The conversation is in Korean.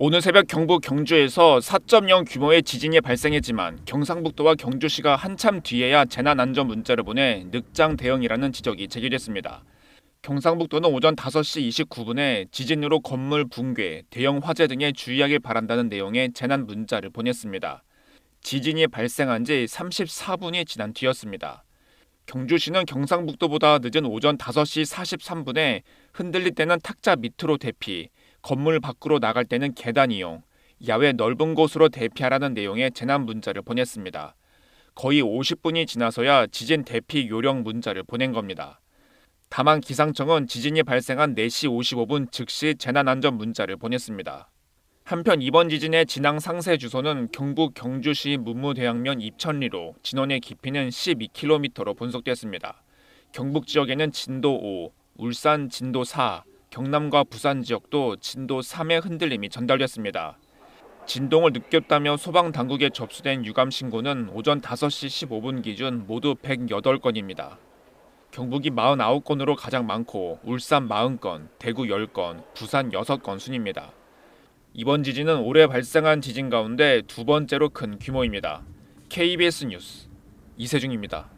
오늘 새벽 경북 경주에서 4.0 규모의 지진이 발생했지만 경상북도와 경주시가 한참 뒤에야 재난 안전 문자를 보내 늑장 대응이라는 지적이 제기됐습니다. 경상북도는 오전 5시 29분에 지진으로 건물 붕괴, 대형 화재 등에 주의하길 바란다는 내용의 재난 문자를 보냈습니다. 지진이 발생한 지 34분이 지난 뒤였습니다. 경주시는 경상북도보다 늦은 오전 5시 43분에 흔들릴 때는 탁자 밑으로 대피, 건물 밖으로 나갈 때는 계단 이용, 야외 넓은 곳으로 대피하라는 내용의 재난 문자를 보냈습니다. 거의 50분이 지나서야 지진 대피 요령 문자를 보낸 겁니다. 다만 기상청은 지진이 발생한 4시 55분 즉시 재난안전 문자를 보냈습니다. 한편 이번 지진의 진앙 상세 주소는 경북 경주시 문무대양면 입천리로 진원의 깊이는 12km로 분석됐습니다. 경북 지역에는 진도 5, 울산 진도 4, 경남과 부산 지역도 진도 3의 흔들림이 전달됐습니다. 진동을 느꼈다며 소방 당국에 접수된 유감 신고는 오전 5시 15분 기준 모두 108건입니다. 경북이 49건으로 가장 많고 울산 40건, 대구 10건, 부산 6건 순입니다. 이번 지진은 올해 발생한 지진 가운데 두 번째로 큰 규모입니다. KBS 뉴스 이세중입니다.